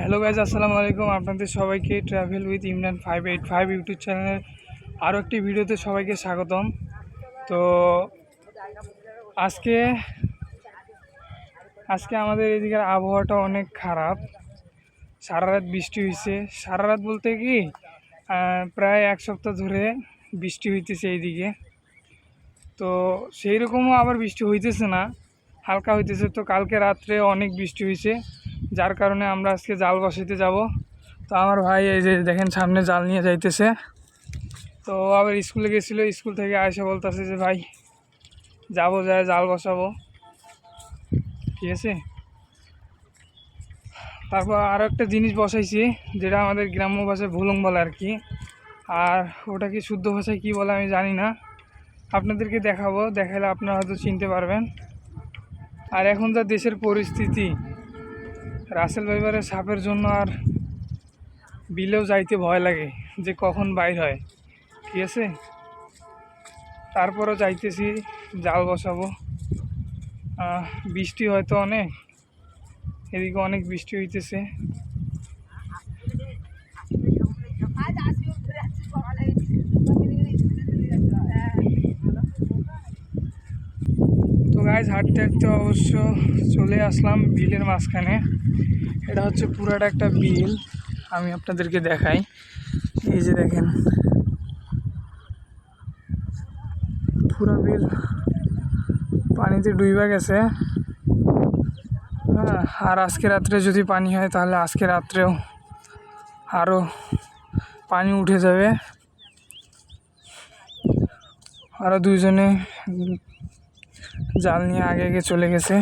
Hello guys আসসালামু আলাইকুম। আপনাদের সবাইকে travel with Imran five eight five YouTube চ্যানেলের আরও একটি ভিডিওতে সবাইকে স্বাগতম। তো আজকে আজকে আমাদের এদিকের আবহাওয়াটা অনেক খারাপ। সারা রাত বৃষ্টি হয়েছে সারা রাত বলতে কি প্রায় এক সপ্তাহ ধরে বৃষ্টি হইতেছে এইদিকে। তো সেই রকমও আবার বৃষ্টি হইতেছে না, হালকা হইতেছে। তো কালকে রাত্রে অনেক বৃষ্টি হয়েছে যার কারণে আমরা আজকে জাল বসাইতে যাব। তো আমার ভাই এই যে দেখেন সামনে জাল নিয়ে যাইতেছে। তো আবার স্কুলে গেছিল, স্কুল থেকে এসে বলতেছে যে, ভাই, যাব, যায় জাল বসাবো। ঠিক আছে? তারপর আরও একটা জিনিস বসাইছি, যেটা আমাদের গ্রাম্য ভাষায় ভুলং বলে আর কি। আর ওটা কি শুদ্ধ ভাষায় কী বলে আমি জানি না। আপনাদেরকে দেখাবো দেখালে আপনারা হয়তো চিনতে পারবেন। আর এখন যা দেশের পরিস্থিতি রাসেল ভাইবারের সাপের জন্য আর বিলেও যাইতে ভয় লাগে যে কখন বাইর হয়। ঠিক আছে? তারপরও যাইতেছি, জাল বসাবো। বৃষ্টি হয়তো অনেক, এদিকে অনেক বৃষ্টি হইতেছে তো গাইজ হাঁটতে হাঁটতে অবশ্য চলে আসলাম বিলের মাঝখানে। এটা হচ্ছে পুরাটা একটা বিল, আমি আপনাদেরকে দেখাই। এই যে দেখেন, পুরো বিল পানিতে ডুইবা গেছে। হ্যাঁ আর আজকে রাত্রে যদি পানি হয়, তাহলে আজকে রাত্রেও আরও পানি উঠে যাবে। আরও দুইজনে জাল নিয়ে আগে আগে চলে গেছে।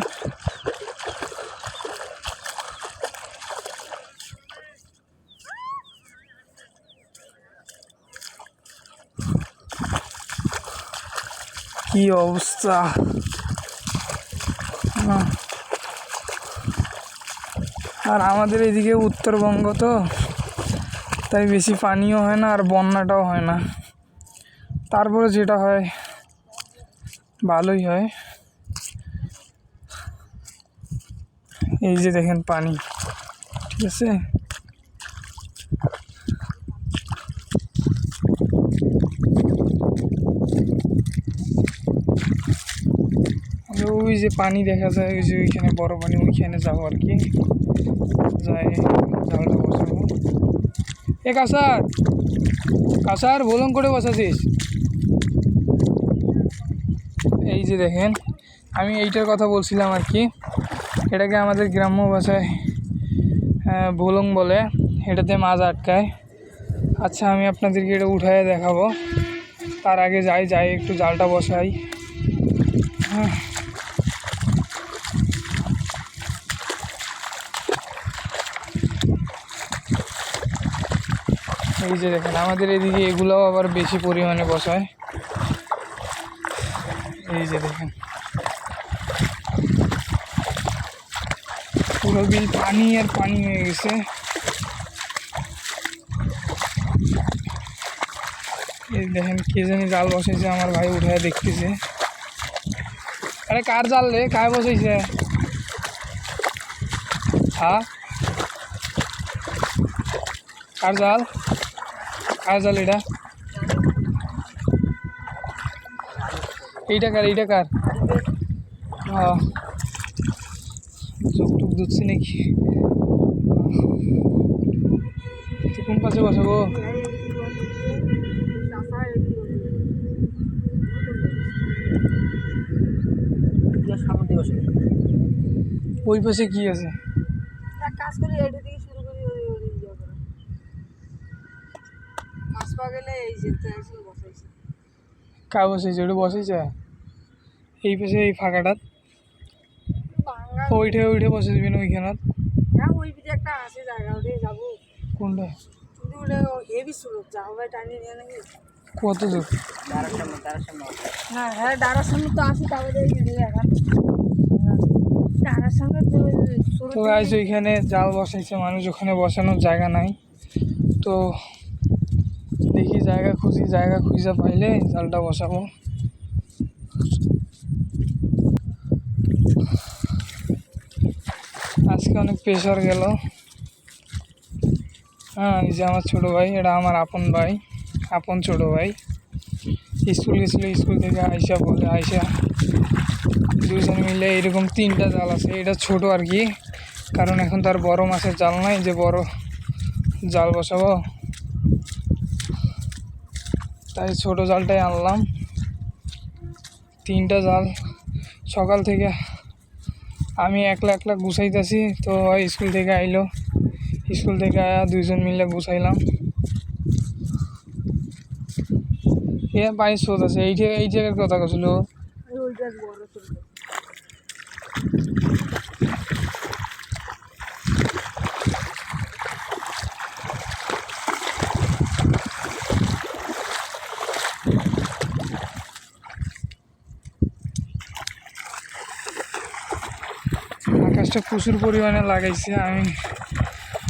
কি অবস্থা? আর আমাদের এদিকে উত্তরবঙ্গ তো, তাই বেশি পানিও হয় না আর বন্যাটাও হয় না। তারপরে যেটা হয়, ভালোই হয়। এই যে দেখেন পানি, ঠিক আছে? ওই যে পানি দেখা যায়, ওই যে ওইখানে বড় পানি, ওইখানে যাব আর কি। এ কাসার কাসার বলুন করে বসাছিস। এই যে দেখেন, আমি এইটার কথা বলছিলাম আর কি। এটাকে আমাদের গ্রাম্য ভাষায় ভুলং বলে। এটাতে মাছ আটকায়। আচ্ছা আমি আপনাদেরকে এটা উঠায় দেখাবো। তার আগে যাই যাই, একটু জালটা বসাই। হ্যাঁ। এই যে দেখেন, আমাদের এদিকে এগুলোও আবার বেশি পরিমাণে বসায়। এই যে দেখেন। পুরো বিল পানি আর পানি হয়ে গেছে এই দেখেন কে জানি জাল বসাইছে আমার ভাই উঠে দেখতেছে আরে কার জাল রে কায় বসাইছে হ্যাঁ কার জাল কার জাল এটা এইটা কার এইটা কার হ্যাঁ চোখ টুক ধুচ্ছি নাকি? কোন পাশে বসাবো ওই পাশে কি আছে? কাজ করি এটা থেকে শুরু করি ওই ওই ইয়ে। মাছ গেলে এই যে বসাইছে। কা বসাইছে? ওটা বসাইছে? এই পাশে এই বাঙ্গা ওইঠে ওইঠে বসে দিবি না ওইখানত? হ্যাঁ ওই একটা আছে জায়গা ওটাই যাব। কোনটা? কিন্তু ওটা হেভি স্রোত যাও ভাই টানিয়ে নিয়ে নাকি? কত দূর? হ্যাঁ হ্যাঁ ডারার সামনে তো আছে এখন ডারার সামনে তো স্রোত তো গাইজ ওইখানে জাল বসাইছে মানুষ ওখানে বসানোর জায়গা নাই। তো দেখি জায়গা খুঁজি জায়গা খুঁজে পাইলে জালটা বসাবো। আজকে অনেক প্রেশার গেল। হ্যাঁ এই যে আমার ছোটো ভাই, এটা আমার আপন ভাই, আপন ছোটো ভাই। স্কুল গেছিল, স্কুল থেকে আইসা বলে, আইসা দুজন মিলে এরকম তিনটা জাল আছে। এটা ছোট আর কি, কারণ এখন তার বড় মাছের জাল নাই, যে বড় জাল বসাবো। তাই ছোট জালটাই আনলাম। তিনটা জাল সকাল থেকে আমি একলা একলা গুছাইতেছি, তো স্কুল থেকে আইলো। স্কুল থেকে আয়া দুইজন মিলে গুছাইলাম। এ পায়ে স্রোত আছে, এই যে এই জায়গার কথা কৈছিল আকাশটা প্রচুর পরিমাণে লাগাইছে। আমি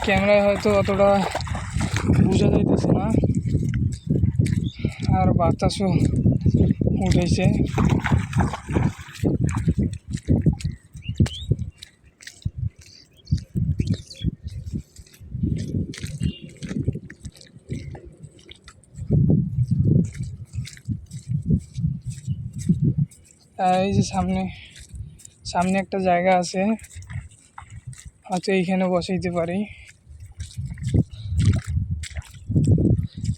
ক্যামেরায় হয়তো অতটা বোঝা যাইতেছে না। আর বাতাসও উঠেছে। এই যে সামনে সামনে একটা জায়গা আছে। হয়তো এইখানে বসাইতে পারি।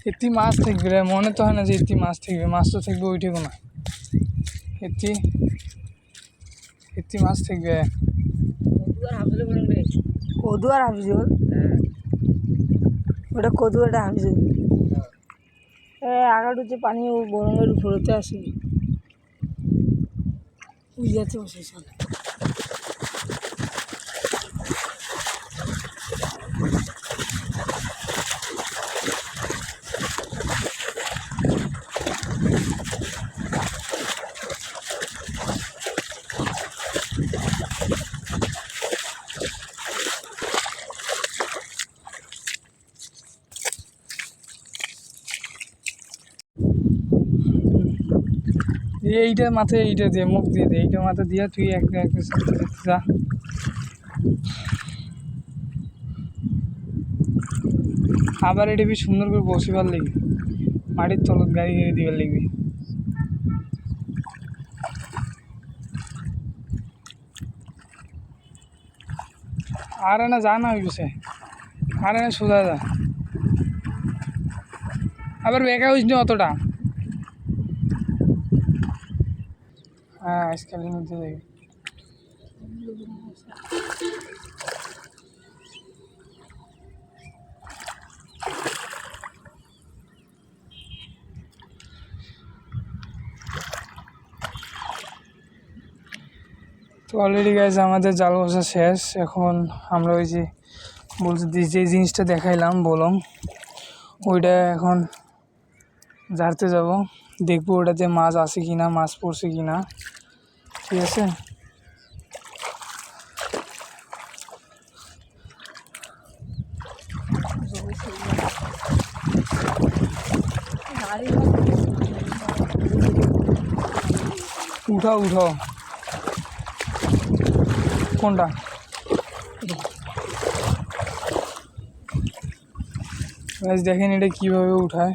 এটি মাছ থাকবে রে মনে তো হয় না যে এটি মাছ থাকবে মাছ তো থাকবে ওইটুকু না। এটি এটি মাছ থাকবে। কদু আর হাফিজুর ওটা কদু এটা হাফিজুর আগাটু যে পানি বরঙ্গের উপরেতে আসে বুঝাতে বসে এইটা মাথায় এইটা দিয়ে, মুখ দিয়ে দে এইটা মাথা দিয়ে তুই একটা একটা যা। আবার এটা বেশ সুন্দর করে বসিবার লিখবি মাটির তলত গাড়ি গাড়ি দিবার লিখবি আর না যা না হইছে আর না সোজা যা। আবার বেকা হইস অতটা। হ্যাঁ আজকালের মধ্যে দেখি তো অলরেডি গাইজ আমাদের জাল বসা শেষ। এখন আমরা ওই যে বলছি, যে- জিনিসটা দেখাইলাম বললাম ওইটা এখন ঝাড়তে যাব। দেখব ওটাতে মাছ আছে কি না মাছ পড়ছে কি না ঠিক আছে উঠাও উঠাও। কোনটা? দেখেন এটা কীভাবে উঠায়।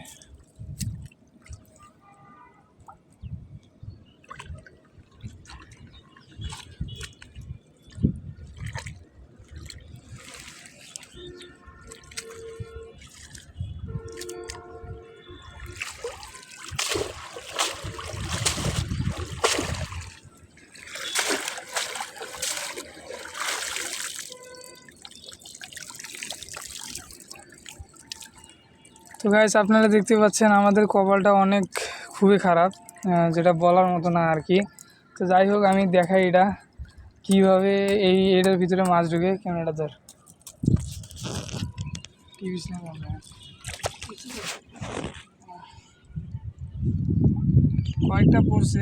তো গাইস আপনারা দেখতে পাচ্ছেন আমাদের কপালটা অনেক খুবই খারাপ যেটা বলার মতো না আর কি। তো যাই হোক আমি দেখাই এটা কীভাবে এই এটার ভিতরে মাছ ঢুকে। ক্যামেরাটা ধর। টিভি কয়েকটা পড়ছে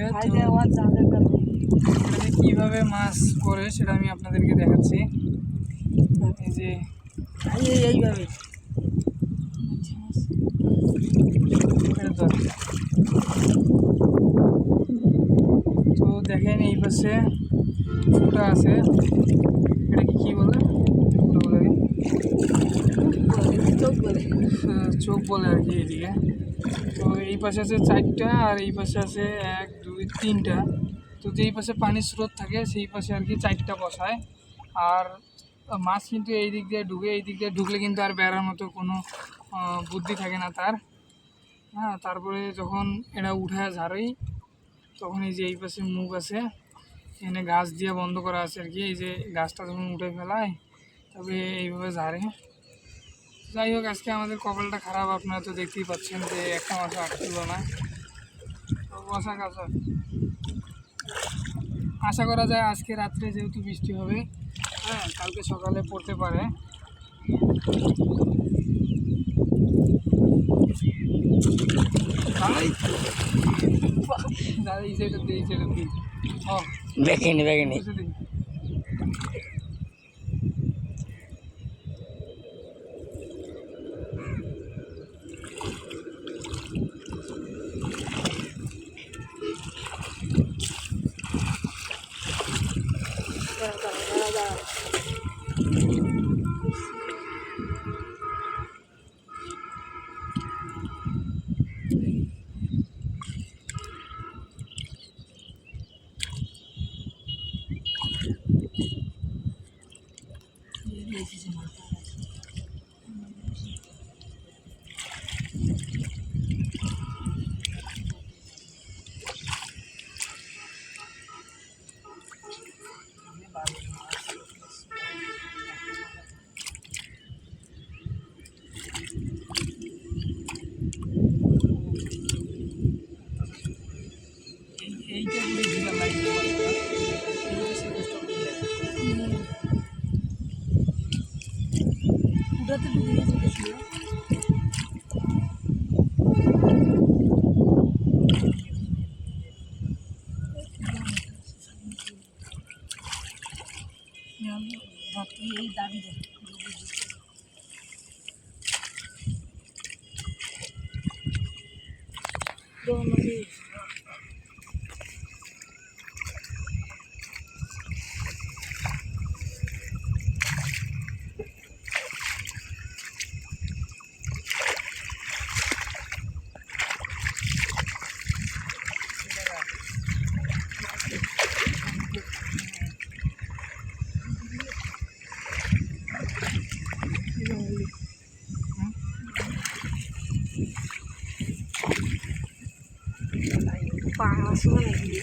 কীভাবে মাছ পড়ে সেটা আমি আপনাদেরকে দেখাচ্ছি। এই যে এইভাবে। তো দেখেন এই পাশে ফুটা আছে। এটা কি কি বলে? ফুটা বলে? বলে। চোখ বলে আর কি এদিকে। তো এই পাশে আছে চারটা আর এই পাশে আছে এক দুই তিনটা। তো যেই পাশে পানির স্রোত থাকে সেই পাশে আর কি চারটা বসায়। আর মাছ কিন্তু এই দিক দিয়ে ঢুকে এই দিক দিয়ে ঢুকলে কিন্তু আর বেড়ার মতো কোনো বুদ্ধি থাকে না তার। হ্যাঁ তারপরে যখন এটা উঠে ঝাড়েই, তখন এই যে এই পাশে মুখ আছে, এখানে গাছ দিয়ে বন্ধ করা আছে আর কি। এই যে গাছটা যখন উঠে ফেলায়, তবে এইভাবে ঝাড়ে। যাই হোক, আজকে আমাদের কপালটা খারাপ, আপনারা তো দেখতেই পাচ্ছেন যে একটা মাছ আটছিল না। তো বসা কাছা আশা করা যায় আজকে রাত্রে যেহেতু বৃষ্টি হবে হ্যাঁ কালকে সকালে পড়তে পারে। দাঁড়াই দাঁড়াই এই দাবি দেয়। পা আসবে নাকি কোনটাই?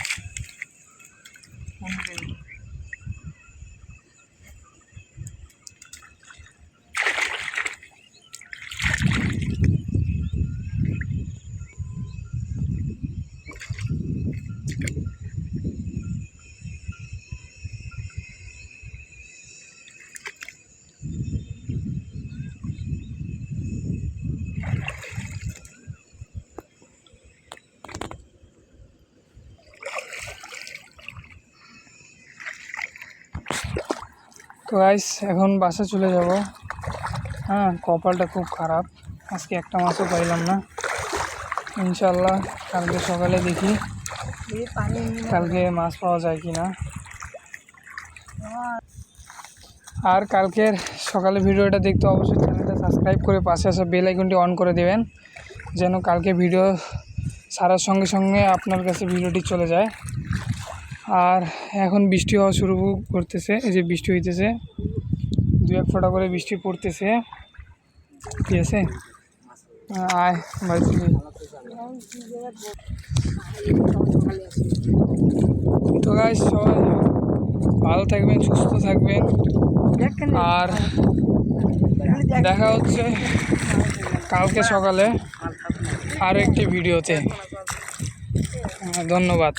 তো গাইস এখন বাসে চলে যাব। হ্যাঁ কপালটা খুব খারাপ। আজকে একটা মাছও পাইলাম না। ইনশাল্লাহ কালকে সকালে দেখি কালকে মাছ পাওয়া যায় কি না আর কালকের সকালে ভিডিওটা দেখতে অবশ্যই চ্যানেলটা সাবস্ক্রাইব করে পাশে আসা বেল আইকনটি অন করে দেবেন, যেন কালকে ভিডিও ছাড়ার সঙ্গে সঙ্গে আপনার কাছে ভিডিওটি চলে যায়। আর এখন বৃষ্টি হওয়া শুরু করতেছে, এই যে বৃষ্টি হইতেছে। দু এক ফোঁটা করে বৃষ্টি পড়তেছে। ঠিক আছে? আয়। তো সবাই ভালো থাকবেন, সুস্থ থাকবেন। আর দেখা হচ্ছে কালকে সকালে আরও একটি ভিডিওতে। ধন্যবাদ।